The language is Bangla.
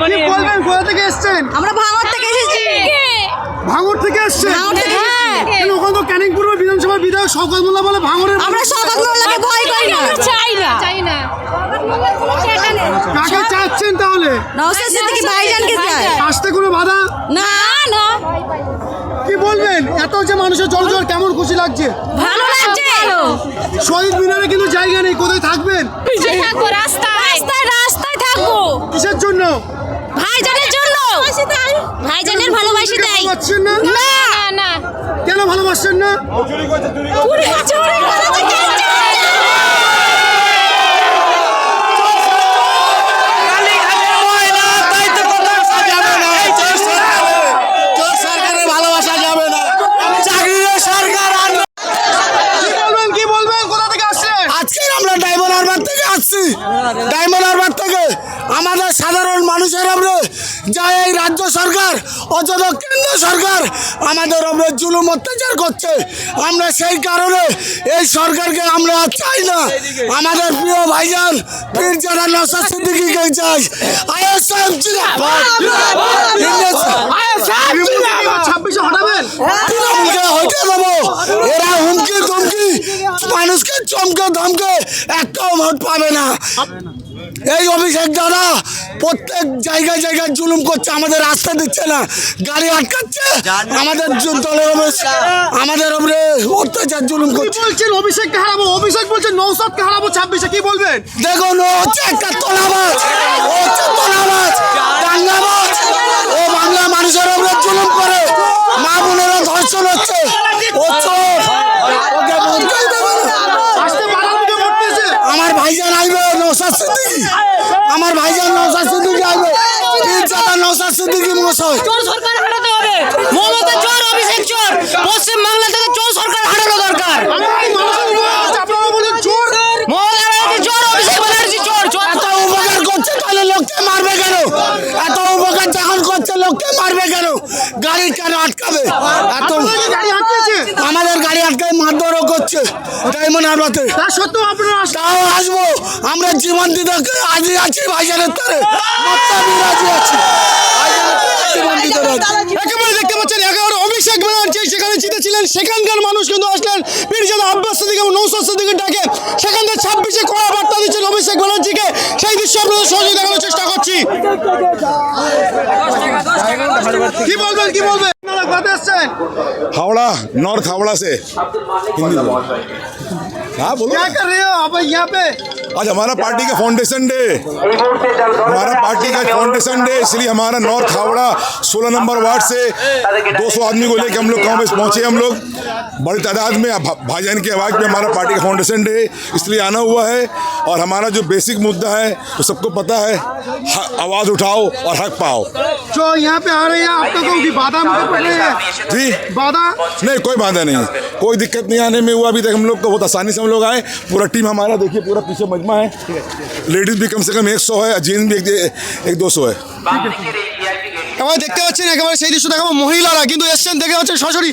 কি বলবেন কোথা থেকে এসছেন? আমরা ভাঙর থেকে এসেছি। ভাঙড় থেকে এসছেন? ভাঙড় থেকে হ্যাঁ। কেন ওখানে তো ক্যানিং পূর্ব বিধানসভার বিধায়ক শওকত মোল্লা বলে ভাঙড়ের আমরা শওকত মোল্লাকে ভয় করি না। চাই না। চাই না। কাকে চাচ্ছেন তাহলে? নওসাদ সিদ্দিকী ভাইজানকে চাই। আসতে কোনো বাধা? না না। কি বলবেন? এত যে মানুষের জল জল কেমন খুশি লাগছে? ভালো লাগছে। শহীদ মিনারে কিন্তু জায়গা নেই কোথায় থাকবেন থাকব রাস্তায় রাস্তায় রাস্তায় থাকব কিসের জন্য ভাইজানের জন্য ভাইজানের ভালোবাসি তাই ভালোবাসছেন না না না না কেন ভালোবাসছেন না চুরি করেছে, কেন কি বলবেন কি বলবেন কোথা থেকে আসছেন? আজকে আমরা ডায়মন্ড হারবার থেকে আসছি। ডায়মন্ড হারবার থেকে আমাদের সাধারণ মানুষের আমরা যা এই রাজ্য সরকার অথচ কেন্দ্র সরকার। আমাদের উপরে জুলুম অত্যাচার করছে। আমরা সেই কারণে এই সরকারকে আমরা চাই না। আমাদের প্রিয় ভাইজান, পীর যারা নশা সিদ্দিকিকে চাই। এরা হুমকি ধমকি, মানুষকে চমকে ধমকে একটাও ভোট পাবে না। এই অভিষেক দাদা প্রত্যেক জায়গায় জায়গায় জুলুম করছে আমাদের রাস্তা দিচ্ছে না গাড়ি আটকাচ্ছে আমাদের দলের আমাদের উপরে অত্যাচার জুলুম করছে। বলছেন অভিষেককে হারাবো? অভিষেক বলছে নৌসাদকে হারাবো ছাব্বিশে কি বলবেন? দেখুন হচ্ছে একটা তোলাবাজ ও হচ্ছে তোলাবাজ দাঙ্গাবাজ ও বাংলা মানুষের উপরে জুলুম করে মা বোনেরা ধর্ষণ হচ্ছে ও চোর ওকে বুঝতেই দেবে না আসতে বাধা দিতে পড়তেছে আমার ভাইজান আইবে আমার ভাইজান নৌসাদ সিদ্দিকি আইবে পীরজাদা নৌসাদ সিদ্দিকি মশাই সরকার হারাতে হবে মমতা চোর অভিষেক চোর পশ্চিম বাংলা থেকে চোর সরকার হারানো দরকার আমি কি মানুষের উপর আছে, আপনারা বলেন চোর মমতা ব্যানার্জি চোর অভিষেক ব্যানার্জি চোর চোর এত উপকার করছে তাহলে লোককে মারবে কেন এত উপকার যখন করছে লোককে মারবে কেন? গাড়ি কেন আটকাবে? এত আমাদের গাড়ি আটকায় মারধরও করছে ডায়মন্ড হারবাতে তা সত্ত্বেও আপনারা তাও আসব। আমরা জীবন দিতে আজ আছি ভাইজানের তারে। আছি। রাজি। একেবারে দেখতে পাচ্ছেন একেবারে অভিষেক ব্যানার্জি সেখানে জিতেছিলেন। সেখানকার মানুষ কিন্তু আসলেন পীরজাদা আব্বাস সিদ্দিক এবং নৌসাদ সিদ্দিকের ডাকে। সেখান থেকে ছাব্বিশে কড়া বার্তা দিচ্ছেন অভিষেক ব্যানার্জিকে সেই দৃশ্য আপনাদের সহজে দেখানোর চেষ্টা করছি। কি বলবেন কি বলবেন আপনারা কোথায় এসছেন हावड़ा नॉर्थ हावड़ा से हिंदी बोलो हाँ बोलो क्या कर रहे हो आप यहाँ पे आज हमारा पार्टी का फाउंडेशन डे हमारा पार्टी का फाउंडेशन डे इसलिए हमारा नॉर्थ हावड़ा 16 नंबर वार्ड से 200 आदमी को लेकर हम लोग गाँव में पहुंचे हम लोग बड़ी तादाद में भा- भाईजान की आवाज़ में हमारा पार्टी का फाउंडेशन डे इसलिए आना हुआ है और हमारा जो बेसिक मुद्दा है तो सबको पता है ह- आवाज़ उठाओ और हक पाओ जो यहाँ पे आ रहे हैं आप लोगों की बाधा में पड़ रहे हैं जी बाधा नहीं कोई बाधा नहीं कोई दिक्कत नहीं आने में हुआ अभी तक हम लोग को बहुत आसानी से हम लोग आए पूरा टीम हमारा देखिए पूरा पीछे मजमा है लेडीज भी कम से कम एक सौ है जेंट्स भी एक, एक दो सौ है এবার দেখতে পাচ্ছেন একেবারে সেই দৃশ্য দেখাবো মহিলারা কিন্তু এসছেন দেখে পাচ্ছেন সরাসরি